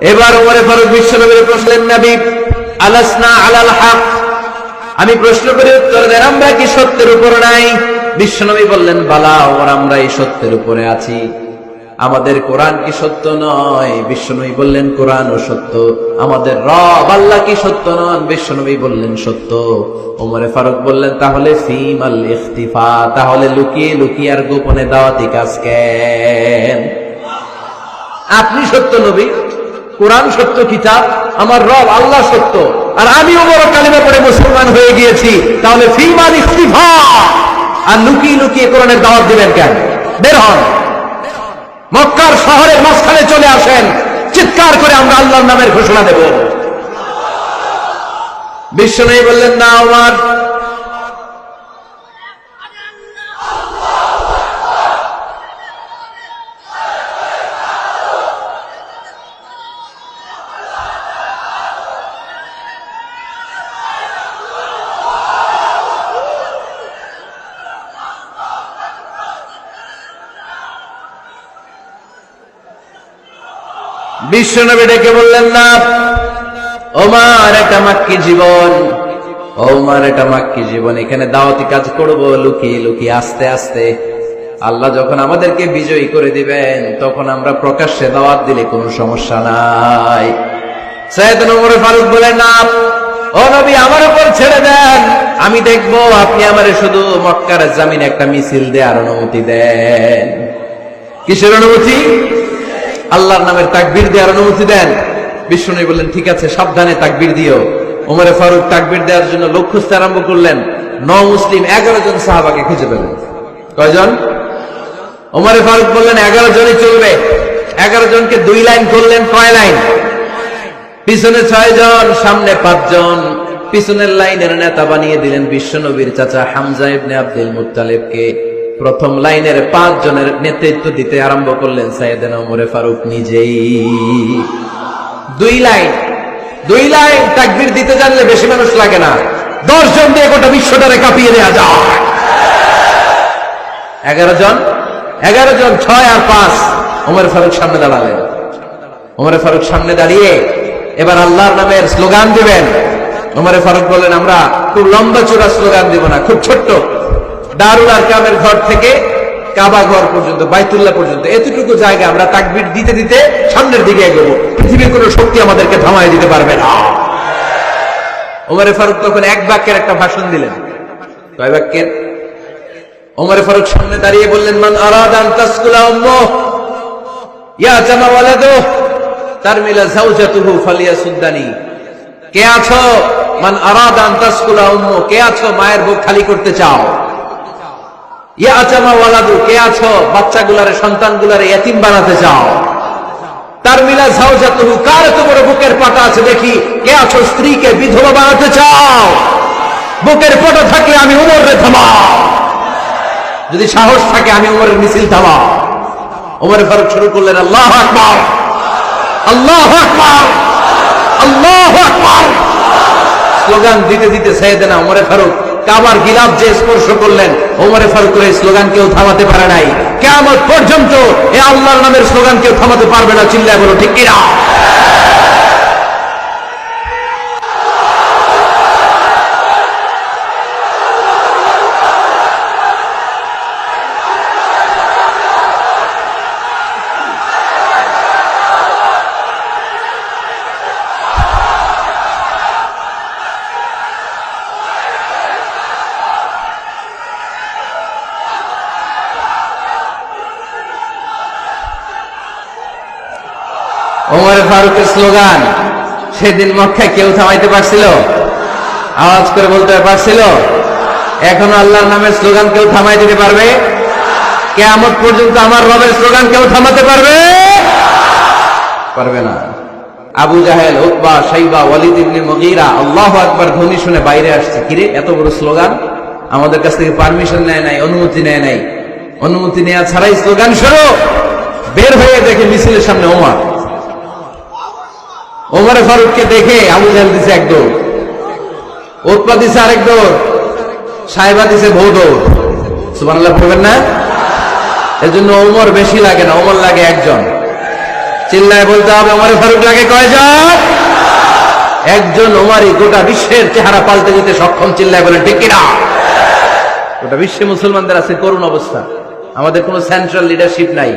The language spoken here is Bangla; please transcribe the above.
এবার ওমরে ফারুক বিশ্বনবীর প্রশ্নের নবী, আলাসনা আলাল হক? আমি প্রশ্ন করে, উত্তর দেন, আমরা কি সত্যের উপর নাই? বিশ্বনবী বললেন, বালা ওর আমরা এই সত্যের উপরে আছি। আমাদের কোরআন কি সত্য নয়? বিশ্বনবী বললেন কোরআন ও সত্য। আমাদের রব, আল্লাহ কি সত্য নন? বিশ্বনবী বললেন, সত্য। ওমরে ফারুক বললেন, তাহলে ফিম আল ইফতিফা তাহলে লুকিয়ে লুকিয়ে আর গোপনে দাওয়াতি কাজ কেন? আপনি সত্য নবী? কোরআন সত্য, কিতাব, আমার রব আল্লাহ সত্য। আর আমিও বড় কালিমা পড়ে মুসলমান হয়ে গিয়েছি। তাহলে ফিমান ইস্তিফা আর লুকিয়ে লুকিয়ে কোরআনের দাওয়াত দিবেন কেন? বের হন। মক্কার শহরের মাঝখানে চলে আসেন। চিৎকার করে আমরা আল্লাহর নামের ঘোষণা দেব। বিশ্ব নেই বললেন, না আমার বিশ্বনবী ডেকে বললেন, না, ওমার এটা মাক্কি জীবন, ওমার এটা মাক্কি জীবন, এখানে দাওয়াতি কাজ করব, লুকিয়ে লুকিয়ে, আস্তে আস্তে। আল্লাহ যখন আমাদেরকে বিজয়ী করে দিবেন, তখন আমরা প্রকাশ্যে দাওয়াত দিলে কোনো সমস্যা নাই। সৈয়দ নমরে ফারুক বলেন না, ও নবী, আমার উপর ছেড়ে দেন। আমি দেখব আপনি আমারে শুধু মক্কার জামিন একটা মিছিল দেওয়ার অনুমতি দেন। কিসের অনুমতি? আল্লাহর নামের তাকবীর দেওয়ার অনুমতি দেন। বিষ্ণু বললেন, ঠিক আছে, সাবধানে তাকবীর দিও। উমরে ফারুক তাকবীর দেওয়ার জন্য লোক খুঁজতে আরম্ভ করলেন। ন মুসলিম, এগারো জন সাহাবাকে খুঁজে পেলেন। কয়জন? উমরে ফারুক বললেন, এগারো জনই চলবে। এগারো জনকে দুই লাইন করলেন, কয় লাইন? পিছনে ছয় জন, সামনে পাঁচজন পিছনের লাইনের নেতা বানিয়ে দিলেন বিশ্বনবীর চাচা হামজা ইবনে আব্দুল মুত্তালিবকে। প্রথম লাইনের পাঁচ জনের নেতৃত্ব দিতে আরম্ভ করলেন সাইয়েদেন ওমরে ফারুক নিজেই। দুই লাইন দুই লাইন তাকবীর দিতে জানলে বেশি মানুষ লাগে না। দশ জন দিয়ে গোটা বিশ্বটারে কাঁপিয়ে দেওয়া যায়। এগারো জন এগারো জন, ছয় আর পাঁচ ওমর ফারুক সামনে দাঁড়ালেন। ওমরে ফারুক সামনে দাঁড়িয়ে এবার আল্লাহর নামের স্লোগান দিবেন। ওমরে ফারুক বললেন আমরা খুব লম্বা চূড়া স্লোগান দিব না, খুব ছোট্ট। দারুল আর কামের ঘর থেকে কাবা ঘর পর্যন্ত, বাইতুল্লাহ পর্যন্ত। এতটুকু জায়গা আমরা তাকবির দিতে দিতে সামনের দিকে এগোবো। পৃথিবীর কোনো শক্তি আমাদেরকে থামায় দিতে পারবে না। ওমরে ফারুক তখন এক বাক্যের একটা ভাষণ দিলেন। কয় বাক্যের? ওমরে ফারুক সামনে দাঁড়িয়ে বললেন, মান আরাদান তাসকুলা উম্মুহ, ইয়া জামা ওয়ালাদু, তারমিলা যাওজাতুহু ফালিয়াসুদ্দানি। কে আছো? মান আরাদান তাসকুলা উম্মু কে আছো? মায়ের বুক খালি করতে চাও। ইয়া কে আছো? বাচ্চাগুলারে বানাতে চাও? তার মিলা কার বুকের আছে দেখি? কে আছো? স্ত্রীকে বিধবা বানাতে চাও? বুকের আমি উমর যদি সাহস থাকে, আমি উমরের মিছিল থামাও। উমর ফারুক শুরু করলেন, আল্লাহ আল্লাহ আল্লাহ স্লোগান দিতে দিতে সাইয়েদেনা উমরে ফারুক কাবার গিলাফ যে স্পর্শ করলেন, ওমরে ফারুকের স্লোগান কেউ থামাতে পারে নাই। কেমন পর্যন্ত এ আল্লাহর নামের স্লোগান কেউ থামাতে পারবে না, চিল্লায় বলো, ঠিক কিনা? ফারুকের স্লোগান, সেদিন মক্কায় কেউ থামাইতে পারছিল? আওয়াজ করে বলতে পারছিল, এখনও আল্লাহর নামের স্লোগান কেউ থামাই দিতে পারবে? কেয়ামত পর্যন্ত আমার রবের স্লোগান কেউ থামাতে পারবে? পারবে না। আবু জাহেল উকবা সাইবা ওয়ালিদ ইবনে মুগীরা, আল্লাহু আকবার ধ্বনি শুনে বাইরে আসছে। কিরে এত বড় স্লোগান? আমাদের কাছ থেকে পারমিশন নেয় নাই, অনুমতি নেয় নাই। অনুমতি নেওয়া ছাড়াই স্লোগান শুরু। বের হয়ে দেখে মিছিলের সামনে ওমর। ওমরে ফারুককে দেখে আবু জাহেল দিছে এক দৌড়। উৎপা দিছে আরেক দৌড়। সাহেবা দিছে বউ দৌড়। সুবহানাল্লাহ পড়বেন না? এর জন্য ওমর বেশি লাগে না, ওমর লাগে একজন। চিল্লায় বলতে হবে, ওমরে ফারুক লাগে কয়জন? একজন ওমারই গোটা বিশ্বের চেহারা পাল্টে দিতে সক্ষম, চিল্লায় বলেন, ঠিক কিনা? গোটা বিশ্বে মুসলমানদের আছে করুণ অবস্থা। আমাদের কোনো সেন্ট্রাল লিডারশিপ নাই।